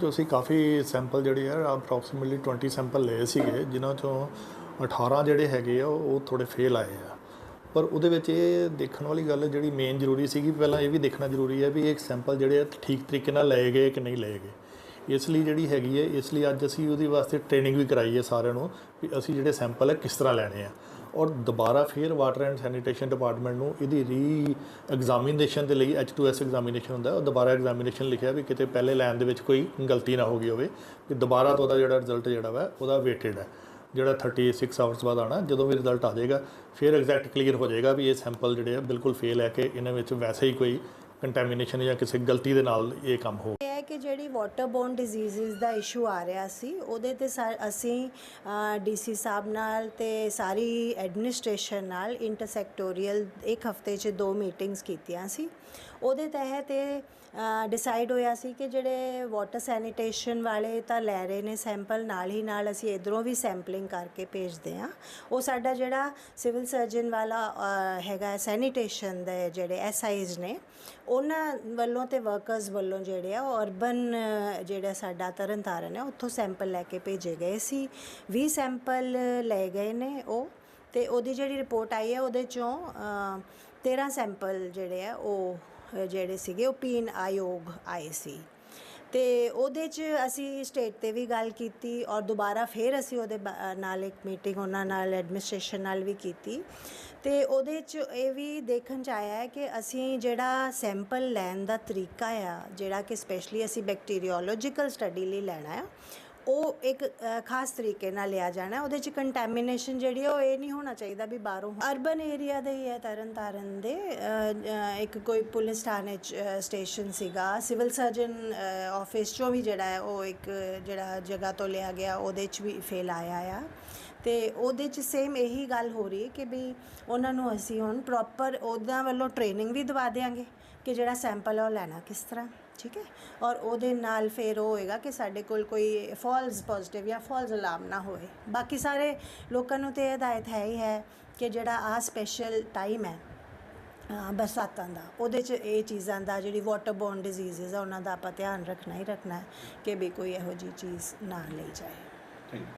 ਜੋ ਅਸੀਂ ਕਾਫੀ ਸੈਂਪਲ ਜਿਹੜੇ ਆ ਅਪਰੋਕਸੀਮੇਟਲੀ 20 ਸੈਂਪਲ ਲਏ ਸੀਗੇ, ਜਿਨ੍ਹਾਂ ਚੋਂ 18 ਜਿਹੜੇ ਹੈਗੇ ਆ, ਉਹ ਥੋੜੇ ਫੇਲ ਆਏ ਆ। ਪਰ ਉਹਦੇ ਵਿੱਚ ਇਹ ਦੇਖਣ ਵਾਲੀ ਗੱਲ ਜਿਹੜੀ ਮੇਨ ਜ਼ਰੂਰੀ ਸੀਗੀ, ਪਹਿਲਾਂ ਇਹ ਵੀ ਦੇਖਣਾ ਜ਼ਰੂਰੀ ਹੈ ਵੀ ਇਹ ਸੈਂਪਲ ਜਿਹੜੇ ਆ, ਠੀਕ ਤਰੀਕੇ ਨਾਲ ਲਏ ਗਏ ਕਿ ਨਹੀਂ ਲਏ ਗਏ। ਇਸ ਲਈ ਜਿਹੜੀ ਹੈਗੀ ਹੈ ਇਸ ਲਈ ਅੱਜ ਅਸੀਂ ਉਹਦੇ ਵਾਸਤੇ ਟ੍ਰੇਨਿੰਗ ਵੀ ਕਰਾਈ ਹੈ ਸਾਰਿਆਂ ਨੂੰ ਵੀ ਅਸੀਂ ਜਿਹੜੇ ਸੈਂਪਲ ਹੈ ਕਿਸ ਤਰ੍ਹਾਂ ਲੈਣੇ ਆ। ਔਰ ਦੁਬਾਰਾ ਫਿਰ ਵਾਟਰ ਐਂਡ ਸੈਨੀਟੇਸ਼ਨ ਡਿਪਾਰਟਮੈਂਟ ਨੂੰ ਇਹਦੀ ਰੀ ਐਗਜ਼ਾਮੀਨੇਸ਼ਨ ਦੇ ਲਈ H2S ਐਗਜ਼ਾਮੀਨੇਸ਼ਨ ਹੁੰਦਾ ਹੈ, ਉਹ ਦੁਬਾਰਾ ਐਗਜ਼ਾਮੀਨੇਸ਼ਨ ਲਿਖਿਆ ਵੀ ਕਿਤੇ ਪਹਿਲੇ ਲਾਈਨ ਦੇ ਵਿੱਚ ਕੋਈ ਗਲਤੀ ਨਾ ਹੋ ਗਈ ਹੋਵੇ ਕਿ ਦੁਬਾਰਾ ਤੋਂ ਉਹਦਾ ਜਿਹੜਾ ਰਿਜ਼ਲਟ ਜਿਹੜਾ ਵਾ ਉਹਦਾ ਵੇਟਡ ਹੈ। ਜਿਹੜਾ 36 ਆਵਰਸ ਬਾਅਦ ਆਣਾ ਜਦੋਂ ਵੀ ਰਿਜ਼ਲਟ ਆ ਜਾਏਗਾ ਫਿਰ ਐਗਜ਼ੈਕਟ ਕਲੀਅਰ ਹੋ ਜਾਏਗਾ ਵੀ ਇਹ ਸੈਂਪਲ ਜਿਹੜੇ ਆ ਬਿਲਕੁਲ ਫੇਲ ਹੈ ਕਿ ਇਹਨਾਂ ਵਿੱਚ ਵੈਸੇ ਹੀ ਕੋਈ ਕੰਟੈਮੀਨੇਸ਼ਨ ਜਾਂ ਕਿਸੇ ਗਲਤੀ ਦੇ ਨਾਲ ਇਹ ਕੰਮ ਹੋ ਇਹ ਹੈ ਕਿ ਜਿਹੜੀ ਵਾਟਰ ਬੋਰਨ ਡਿਜ਼ੀਜ਼ਸ ਦਾ ਇਸ਼ੂ ਆ ਰਿਹਾ ਸੀ, ਉਹਦੇ ਤੇ ਸਾ- ਅਸੀਂ ਡੀਸੀ ਸਾਹਿਬ ਨਾਲ ਤੇ ਸਾਰੀ ਐਡਮਿਨਿਸਟ੍ਰੇਸ਼ਨ ਨਾਲ ਇੰਟਰਸੈਕਟੋਰੀਅਲ ਇੱਕ ਹਫ਼ਤੇ 'ਚ ਦੋ ਮੀਟਿੰਗਸ ਕੀਤੀਆਂ ਸੀ। ਉਹਦੇ ਤਹਿਤ ਇਹ ਡਿਸਾਈਡ ਹੋਇਆ ਸੀ ਕਿ ਜਿਹੜੇ ਵਾਟਰ ਸੈਨੀਟੇਸ਼ਨ ਵਾਲੇ ਤਾਂ ਲੈ ਰਹੇ ਨੇ ਸੈਂਪਲ ਨਾਲ ਹੀ ਨਾਲ ਅਸੀਂ ਇਧਰੋਂ ਵੀ ਸੈਂਪਲਿੰਗ ਕਰਕੇ ਭੇਜਦੇ ਹਾਂ। ਉਹ ਸਾਡਾ ਜਿਹੜਾ ਸਿਵਲ ਸਰਜਨ ਵਾਲਾ ਹੈਗਾ ਸੈਨੀਟੇਸ਼ਨ ਦੇ ਜਿਹੜੇ ਐਸਆਈਜ਼ ਨੇ ਉਹਨਾਂ ਵੱਲੋਂ ਤੇ ਵਰਕਰਸ ਵੱਲੋਂ ਜਿਹੜੇ ਆ ਉਹ ਅਰਬਨ ਜਿਹੜਾ ਸਾਡਾ ਤਰਨਤਾਰਨ ਹੈ ਉੱਥੋਂ ਸੈਂਪਲ ਲੈ ਕੇ ਭੇਜੇ ਗਏ ਸੀ। 20 ਸੈਂਪਲ ਲਏ ਗਏ ਨੇ ਉਹ ਤੇ ਉਹਦੀ ਜਿਹੜੀ ਰਿਪੋਰਟ ਆਈ ਹੈ ਉਹਦੇ ਚੋਂ ਅ, 13 ਸੈਂਪਲ ਜਿਹੜੇ ਆ ਉਹ ਜਿਹੜੇ ਸੀਗੇ ਉਹ ਪੀਣ ਆਯੋਗ ਆਏ ਸੀ। ਤੇ ਉਹਦੇ 'ਚ ਅਸੀਂ ਸਟੇਟ ਤੇ ਵੀ ਗੱਲ ਕੀਤੀ ਔਰ ਦੁਬਾਰਾ ਫਿਰ ਅਸੀਂ ਉਹਦੇ ਬਾ- ਨਾਲ ਇੱਕ ਮੀਟਿੰਗ ਉਹਨਾਂ ਨਾਲ ਐਡਮਿਨਿਸਟ੍ਰੇਸ਼ਨ ਨਾਲ ਵੀ ਕੀਤੀ। ਅਤੇ ਉਹਦੇ 'ਚ ਇਹ ਵੀ ਦੇਖਣ 'ਚ ਆਇਆ ਹੈ ਕਿ ਅਸੀਂ ਜਿਹੜਾ ਸੈਂਪਲ ਲੈਣ ਦਾ ਤਰੀਕਾ ਆ, ਜਿਹੜਾ ਕਿ ਸਪੈਸ਼ਲੀ ਅਸੀਂ ਬੈਕਟੀਰੀਓਲੋਜੀਕਲ ਸਟੱਡੀ ਲਈ ਲੈਣਾ ਆ, ਉਹ ਇੱਕ ਖਾਸ ਤਰੀਕੇ ਨਾਲ ਲਿਆ ਜਾਣਾ ਉਹਦੇ 'ਚ ਕੰਟੈਮੀਨੇਸ਼ਨ ਜਿਹੜੀ ਹੈ ਉਹ ਇਹ ਨਹੀਂ ਹੋਣਾ ਚਾਹੀਦਾ ਵੀ ਬਾਹਰੋਂ ਅਰਬਨ ਏਰੀਆ ਦੇ ਹੀ ਹੈ ਤਰਨ ਤਾਰਨ ਦੇ ਇੱਕ ਕੋਈ ਪੁਲਿਸ ਥਾਣੇ 'ਚ ਸਟੇਸ਼ਨ ਸੀਗਾ ਸਿਵਲ ਸਰਜਨ ਆਫਿਸ 'ਚੋਂ ਵੀ ਜਿਹੜਾ ਹੈ ਉਹ ਇੱਕ ਜਿਹੜਾ ਜਗ੍ਹਾ ਤੋਂ ਲਿਆ ਗਿਆ, ਉਹਦੇ 'ਚ ਵੀ ਫੇਲ ਆਇਆ ਆ। ਤੇ ਉਹਦੇ 'ਚ ਸੇਮ ਇਹੀ ਗੱਲ ਹੋ ਰਹੀ ਹੈ ਕਿ ਵੀ ਉਹਨਾਂ ਨੂੰ ਅਸੀਂ ਹੁਣ ਪ੍ਰੋਪਰ ਉਹਨਾਂ ਵੱਲੋਂ ਟ੍ਰੇਨਿੰਗ ਵੀ ਦਵਾ ਦੇਵਾਂਗੇ ਕਿ ਜਿਹੜਾ ਸੈਂਪਲ ਹੈ ਉਹ ਲੈਣਾ ਕਿਸ ਤਰ੍ਹਾਂ, ਠੀਕ ਹੈ? ਔਰ ਉਹਦੇ ਨਾਲ ਫਿਰ ਉਹ ਹੋਏਗਾ ਕਿ ਸਾਡੇ ਕੋਲ ਕੋਈ ਫਾਲਸ ਪੋਜ਼ਿਟਿਵ ਜਾਂ ਫਾਲਸ ਅਲਾਰਮ ਨਾ ਹੋਏ। ਬਾਕੀ ਸਾਰੇ ਲੋਕਾਂ ਨੂੰ ਤੇ ਇਹ ਹਦਾਇਤ ਹੈ ਹੀ ਹੈ ਕਿ ਜਿਹੜਾ ਆ ਸਪੈਸ਼ਲ ਟਾਈਮ ਹੈ ਬਰਸਾਤਾਂ ਦਾ, ਉਹਦੇ 'ਚ ਇਹ ਚੀਜ਼ਾਂ ਦਾ, ਜਿਹੜੀ ਵਾਟਰ ਬੋਰਨ ਡਿਜ਼ੀਜ਼ਸ ਆ, ਉਹਨਾਂ ਦਾ ਆਪਾਂ ਧਿਆਨ ਰੱਖਣਾ ਹੀ ਰੱਖਣਾ ਕਿ ਵੀ ਕੋਈ ਇਹੋ ਜਿਹੀ ਚੀਜ਼ ਨਾ ਲਈ ਜਾਏ।